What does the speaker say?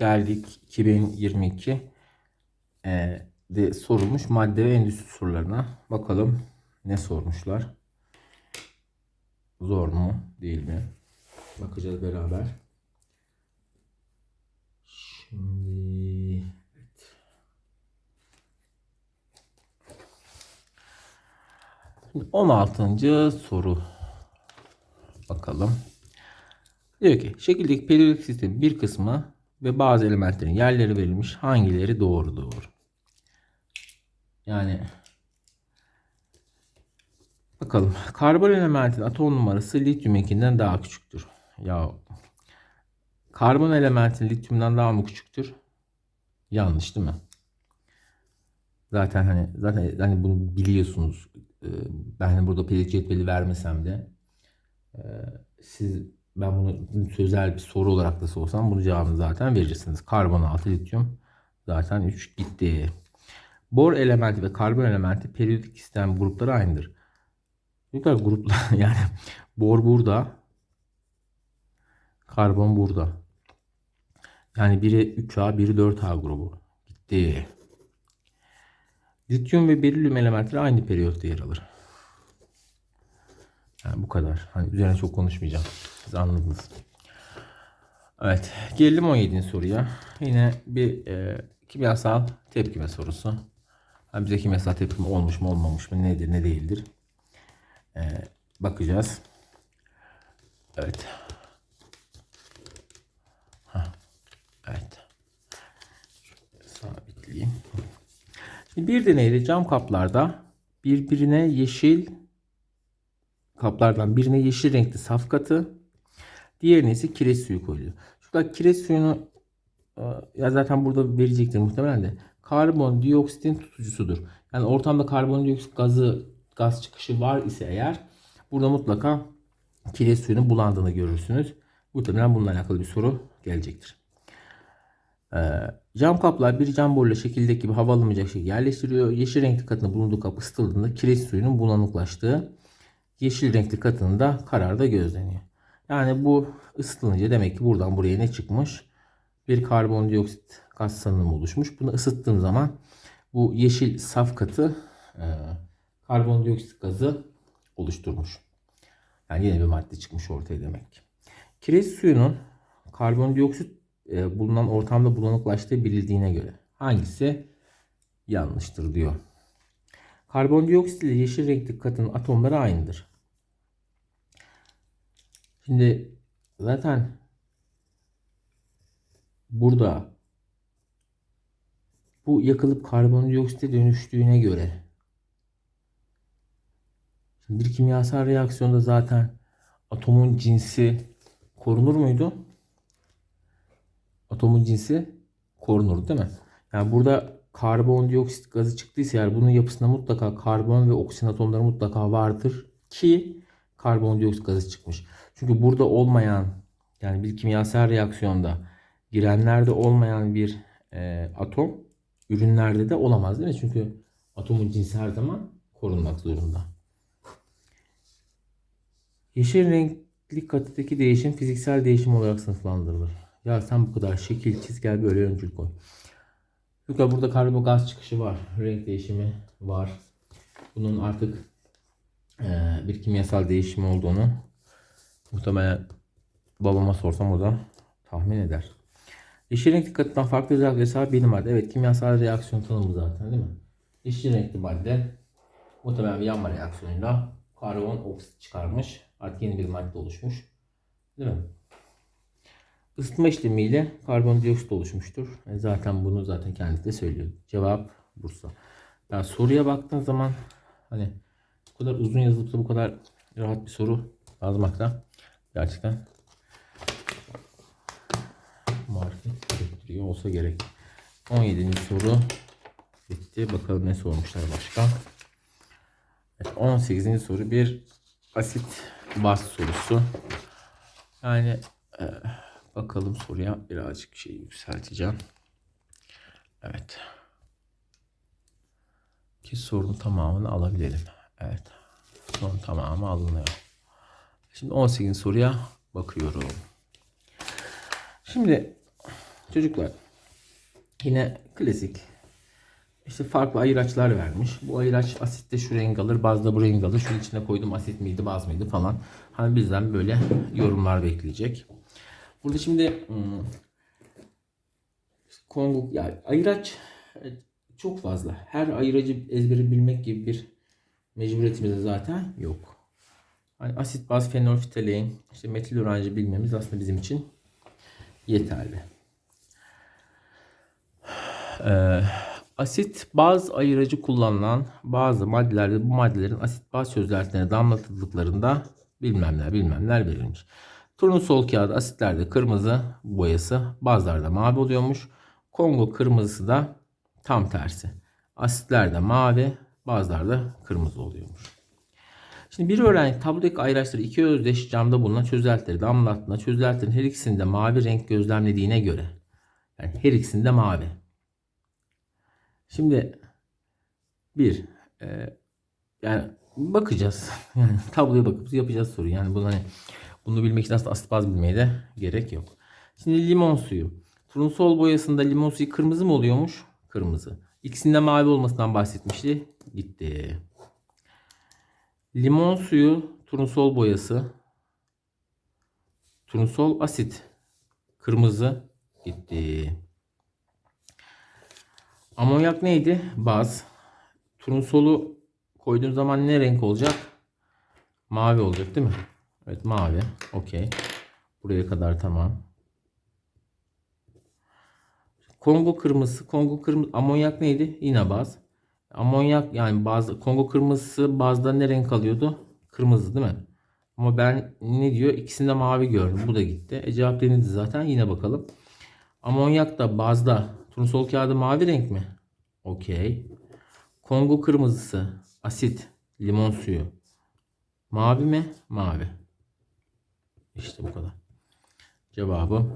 geldik 2022 e, de sorulmuş madde ve endüstri sorularına. Bakalım ne sormuşlar. Zor mu değil mi? Bakacağız beraber. Şimdi evet. Şimdi 16. soru. Bakalım. Diyor ki şekildeki periyodik sistemin bir kısmı ve bazı elementlerin yerleri verilmiş. Hangileri doğrudur? Yani bakalım. Karbon elementin atom numarası lityumunkinden daha küçüktür. Ya karbon elementin lityumdan daha mı küçüktür? Yanlış değil mi? Zaten hani zaten hani bunu biliyorsunuz. Ee, Ben burada periyodik cetveli vermesem de e, siz ben bunu sözel bir soru olarak da sorsam bunu cevabını zaten verirsiniz. Karbon 6 lityum zaten 3 gitti. Bor elementi ve karbon elementi periyodik sistem grupları aynıdır. Yukarı gruplar yani bor burada karbon burada. Yani biri 3A biri 4A grubu. Gitti. Lityum ve berilyum elementleri aynı periyotta yer alır. Yani bu kadar. Hani üzerine çok konuşmayacağım. Siz anladınız. Evet. Gelelim 17. soruya. Yine bir e, kimyasal tepkime sorusu. Yani bize kimyasal tepkime olmuş mu olmamış mı nedir ne değildir. E, bakacağız. Evet. Hah, Evet. Sabitleyeyim. Bir deneyde cam kaplarda birbirine yeşil kaplardan birine yeşil renkli saf katı, diğerine ise kireç suyu koyuluyor. Şurada kireç suyunu e, ya zaten burada verecektir muhtemelen de karbondioksitin tutucusudur. Yani ortamda karbondioksit gazı gaz çıkışı var ise eğer burada mutlaka kireç suyunun bulandığını görürsünüz. Muhtemelen bununla alakalı bir soru gelecektir. Ee, cam kaplar bir cam boruyla şekildeki gibi hava alınmayacak şekilde yerleştiriyor. Yeşil renkli katının bulunduğu kapı ısıtıldığında kireç suyunun bulanıklaştığı yeşil renkli katının da kararda gözleniyor. Yani bu ısıtılınca demek ki buradan buraya ne çıkmış? Bir karbondioksit gaz salınımı oluşmuş. Bunu ısıttığım zaman bu yeşil saf katı e, karbondioksit gazı oluşturmuş. Yani yeni bir madde çıkmış ortaya demek ki. Kireç suyunun karbondioksit e, bulunan ortamda bulanıklaştığı bilindiğine göre hangisi yanlıştır diyor. Karbondioksit ile yeşil renkli katının atomları aynıdır. Şimdi zaten burada bu yakılıp karbondioksite dönüştüğüne göre bir kimyasal reaksiyonda zaten atomun cinsi korunur muydu? Atomun cinsi korunur değil mi? Yani burada karbondioksit gazı çıktıysa eğer bunun yapısında mutlaka karbon ve oksijen atomları mutlaka vardır ki karbondioksit gazı çıkmış. Çünkü burada olmayan yani bir kimyasal reaksiyonda girenlerde olmayan bir e, atom ürünlerde de olamaz değil mi? Çünkü atomun cinsi her zaman korunmak zorunda. Yeşil renkli katıdaki değişim fiziksel değişim olarak sınıflandırılır. Ya sen bu kadar şekil çiz gel böyle öncül koy. Çünkü burada karbon gaz çıkışı var. Renk değişimi var. Bunun artık bir kimyasal değişim olduğunu muhtemelen babama sorsam o da tahmin eder. Yeşil renkli katıdan farklı özellikleri sahip bir madde. Evet kimyasal reaksiyon tanımı zaten değil mi? Yeşil renkli madde muhtemelen bir yanma reaksiyonuyla karbon oksit çıkarmış. Artık yeni bir madde oluşmuş. Değil mi? Isıtma işlemiyle karbondioksit oluşmuştur. E zaten bunu zaten kendisi de söylüyor. Cevap Bursa. Yani soruya baktığın zaman hani bu kadar uzun yazılıp da bu kadar rahat bir soru yazmakta gerçekten marifet gerektiriyor olsa gerek. 17. soru bitti. Bakalım ne sormuşlar başka. Evet, 18. soru bir asit baz sorusu. Yani e, bakalım soruya birazcık şey yükselteceğim. Evet. Ki sorunun tamamını alabilelim. Evet. Sorun tamamı alınıyor. Şimdi 18 soruya bakıyorum. Şimdi Çocuklar yine klasik işte farklı ayıraçlar vermiş. Bu ayıraç asitte şu renk alır, bazda bu renk alır. Şunun içine koydum asit miydi, baz mıydı falan. Hani bizden böyle yorumlar bekleyecek. Burada şimdi hmm, Kongo ya ayıraç e, çok fazla. Her ayıracı ezberi bilmek gibi bir mecburiyetimiz de zaten yok. Hani asit, baz, fenol, fitalein, işte metil öğrenci bilmemiz aslında bizim için yeterli. Ee, asit baz ayırıcı kullanılan bazı maddelerde bu maddelerin asit baz çözeltilerine damlatıldıklarında bilmemler bilmemler verilmiş. Turnusol kağıdı asitlerde kırmızı boyası bazılarda mavi oluyormuş. Kongo kırmızısı da tam tersi. Asitlerde mavi bazılarda kırmızı oluyormuş. Şimdi bir öğrenci tablodaki ayraçları iki özdeş camda bulunan çözeltileri damlattığında çözeltinin her ikisinde mavi renk gözlemlediğine göre yani her ikisinde mavi. Şimdi bir e, yani bakacağız. Yani tabloya bakıp yapacağız soru. Yani bunu hani bunu bilmek için aslında asit baz bilmeye de gerek yok. Şimdi limon suyu. Turnusol boyasında limon suyu kırmızı mı oluyormuş? Kırmızı. İkisinde mavi olmasından bahsetmişti. Gitti. Limon suyu, turnusol boyası, turnusol asit, kırmızı gitti. Amonyak neydi? Baz. Turnusolu koyduğun zaman ne renk olacak? Mavi olacak değil mi? Evet mavi. Okey. Buraya kadar tamam. Kongo kırmızısı. Kongo kırmızı. Amonyak neydi? Yine baz. Amonyak yani bazı Kongo kırmızısı bazda ne renk alıyordu? Kırmızı değil mi? Ama ben ne diyor? İkisinde mavi gördüm. Bu da gitti. E cevap denildi zaten. Yine bakalım. Amonyak da bazda turnusol kağıdı mavi renk mi? Okey. Kongo kırmızısı, asit, limon suyu. Mavi mi? Mavi. İşte bu kadar. Cevabı